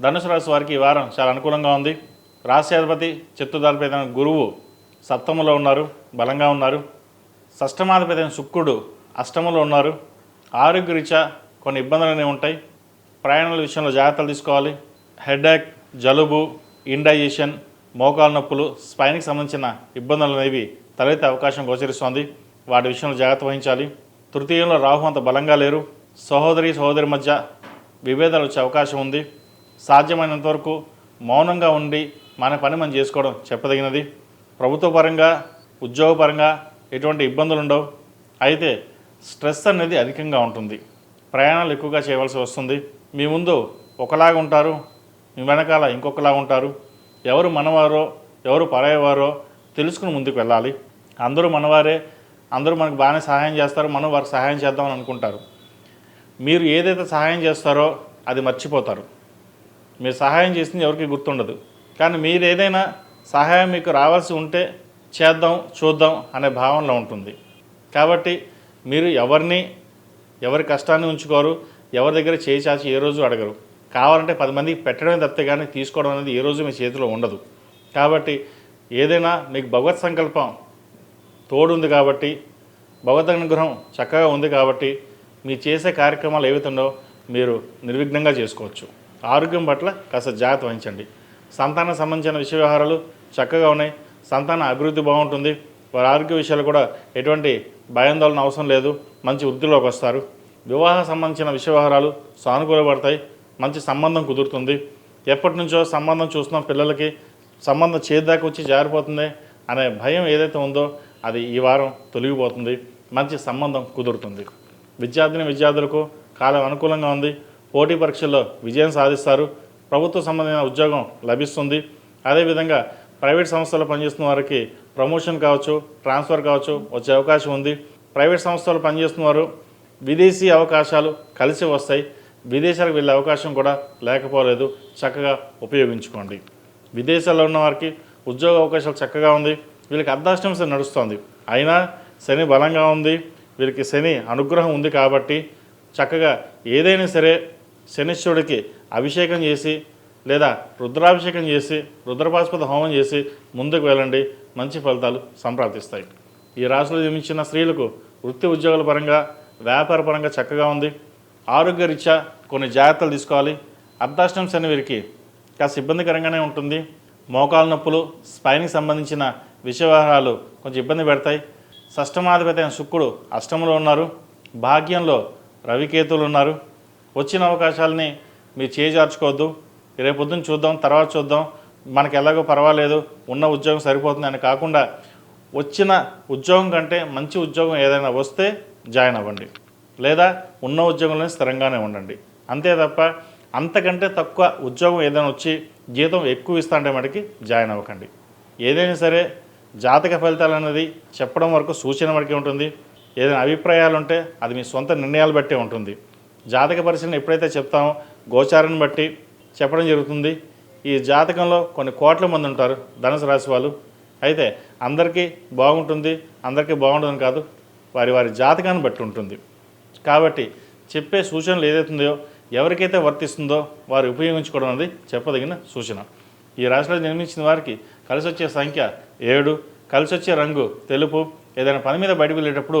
ధనుసు రాశి వారికి ఈ వారం చాలా అనుకూలంగా ఉంది. రాశ్యాధిపతి చతుర్థాధిపతి అయిన గురువు సప్తములో ఉన్నారు బలంగా ఉన్నారు. షష్టమాధిపతి అయిన శుక్రుడు అష్టములో ఉన్నారు. ఆరోగ్యరీత్యా కొన్ని ఇబ్బందులు అనేవి ఉంటాయి. ప్రయాణాల విషయంలో జాగ్రత్తలు తీసుకోవాలి. హెడేక్ జలుబు ఇండైజేషన్ మోకాలు నొప్పులు స్పైన్కి సంబంధించిన ఇబ్బందులు అనేవి తలెత్తే అవకాశం గోచరిస్తోంది. వాటి విషయంలో జాగ్రత్త వహించాలి. తృతీయంలో రాహు అంత బలంగా లేరు. సహోదరి సహోదరి మధ్య విభేదాలు వచ్చే అవకాశం ఉంది. సాధ్యమైనంత వరకు మౌనంగా ఉండి మన పని మనం చేసుకోవడం చెప్పదగినది. ప్రభుత్వ పరంగా ఉద్యోగపరంగా ఎటువంటి ఇబ్బందులు ఉండవు అయితే స్ట్రెస్ అనేది అధికంగా ఉంటుంది. ప్రయాణాలు ఎక్కువగా చేయవలసి వస్తుంది. మీ ముందు ఒకలాగా ఉంటారు. మీ వెనకాల ఇంకొకలాగా ఉంటారు. ఎవరు మనవారో ఎవరు పరాయవారో తెలుసుకుని ముందుకు వెళ్ళాలి. అందరూ మనవారే అందరూ మనకు బాగానే సహాయం చేస్తారు. మనం వారికి సహాయం చేద్దామని అనుకుంటారు. మీరు ఏదైతే సహాయం చేస్తారో అది మర్చిపోతారు. మీరు సహాయం చేసింది ఎవరికి గుర్తుండదు. కానీ మీరు ఏదైనా సహాయం మీకు రావాల్సి ఉంటే చేద్దాం చూద్దాం అనే భావనలో ఉంటుంది. కాబట్టి మీరు ఎవరిని ఎవరి కష్టాన్ని ఉంచుకోరు ఎవరి దగ్గర చేయి చాచి ఏ రోజు అడగరు. కావాలంటే పది మందికి పెట్టడమే తప్పితే కానీ తీసుకోవడం అనేది ఏ రోజు మీ చేతిలో ఉండదు. కాబట్టి ఏదైనా మీకు భగవత్ సంకల్పం తోడు ఉంది కాబట్టి భగవద్ అనుగ్రహం చక్కగా ఉంది కాబట్టి మీరు చేసే కార్యక్రమాలు ఏవైతుందో మీరు నిర్విఘ్నంగా చేసుకోవచ్చు. ఆరోగ్యం పట్ల కాస్త జాగ్రత్త వహించండి. సంతానం సంబంధించిన విషయ వ్యవహారాలు చక్కగా ఉన్నాయి. సంతాన అభివృద్ధి బాగుంటుంది. వారి ఆరోగ్య విషయాలు కూడా ఎటువంటి భయాందోళన అవసరం లేదు. మంచి వృద్ధిలోకి వస్తారు. వివాహ సంబంధించిన విషయ వ్యవహారాలు సానుకూలపడతాయి. మంచి సంబంధం కుదురుతుంది. ఎప్పటి నుంచో సంబంధం చూస్తున్నాం పిల్లలకి. సంబంధం చేద్దాకా వచ్చి జారిపోతుంది అనే భయం ఏదైతే ఉందో అది ఈ వారం తొలగిపోతుంది. మంచి సంబంధం కుదురుతుంది. విద్యార్థిని విద్యార్థులకు కాలం అనుకూలంగా ఉంది. పోటీ పరీక్షల్లో విజయం సాధిస్తారు. ప్రభుత్వ సంబంధమైన ఉద్యోగం లభిస్తుంది. అదేవిధంగా ప్రైవేట్ సంస్థలు పనిచేస్తున్న వారికి ప్రమోషన్ కావచ్చు ట్రాన్స్ఫర్ కావచ్చు వచ్చే అవకాశం ఉంది. ప్రైవేట్ సంస్థలు పనిచేస్తున్న వారు విదేశీ అవకాశాలు కలిసి వస్తాయి. విదేశాలకు వెళ్ళే అవకాశం కూడా లేకపోలేదు. చక్కగా ఉపయోగించుకోండి. విదేశాల్లో ఉన్న వారికి ఉద్యోగ అవకాశాలు చక్కగా ఉంది. వీళ్ళకి అర్ధాష్టం శని నడుస్తుంది. అయినా శని బలంగా ఉంది. వీరికి శని అనుగ్రహం ఉంది కాబట్టి చక్కగా ఏదైనా సరే శనిశ్వరుడికి అభిషేకం చేసి లేదా రుద్రాభిషేకం చేసి రుద్రపాస్పద హోమం చేసి ముందుకు వెళ్ళండి. మంచి ఫలితాలు సంప్రాప్తిస్తాయి. ఈ రాశిలో జన్మించిన స్త్రీలకు వృత్తి ఉద్యోగాల పరంగా వ్యాపార పరంగా చక్కగా ఉంది. ఆరోగ్య రీత్యా కొన్ని జాగ్రత్తలు తీసుకోవాలి. అర్ధాష్టం శని వీరికి కాస్త ఇబ్బందికరంగానే ఉంటుంది. మోకాలు నొప్పులు స్పైన్కి సంబంధించిన విషయ కొంచెం ఇబ్బంది పెడతాయి. షష్టమాధిపతి అయిన శుక్రుడు అష్టంలో ఉన్నారు. భాగ్యంలో రవికేతువులు ఉన్నారు. వచ్చిన అవకాశాలని మీరు చేజార్చుకోవద్దు. రేపొద్దున చూద్దాం తర్వాత చూద్దాం. మనకి ఎలాగో పర్వాలేదు ఉన్న ఉద్యోగం సరిపోతుంది అని కాకుండా వచ్చిన ఉద్యోగం కంటే మంచి ఉద్యోగం ఏదైనా వస్తే జాయిన్ అవ్వండి. లేదా ఉన్న ఉద్యోగంలోనే స్థిరంగానే ఉండండి. అంతే తప్ప అంతకంటే తక్కువ ఉద్యోగం ఏదైనా వచ్చి జీతం ఎక్కువ ఇస్తా అంటే మటుకి జాయిన్ అవ్వకండి. ఏదైనా సరే జాతక ఫలితాలు అనేది చెప్పడం వరకు సూచన వరకే ఉంటుంది. ఏదైనా అభిప్రాయాలు ఉంటే అది మీ సొంత నిర్ణయాలు బట్టే ఉంటుంది. జాతక పరిశీలన ఎప్పుడైతే చెప్తామో గోచారాన్ని బట్టి చెప్పడం జరుగుతుంది. ఈ జాతకంలో కొన్ని కోట్ల మంది ఉంటారు ధనుసు రాశి వాళ్ళు. అయితే అందరికీ బాగుంటుంది అందరికీ బాగుంటుందని కాదు వారి వారి జాతకాన్ని బట్టి ఉంటుంది. కాబట్టి చెప్పే సూచనలు ఏదైతుందో ఎవరికైతే వర్తిస్తుందో వారు ఉపయోగించుకోవడం అనేది చెప్పదగిన సూచన. ఈ రాశిలో జన్మించిన వారికి కలిసి వచ్చే సంఖ్య ఏడు కలిసి వచ్చే రంగు తెలుపు. ఏదైనా పని మీద బయటకు వెళ్ళేటప్పుడు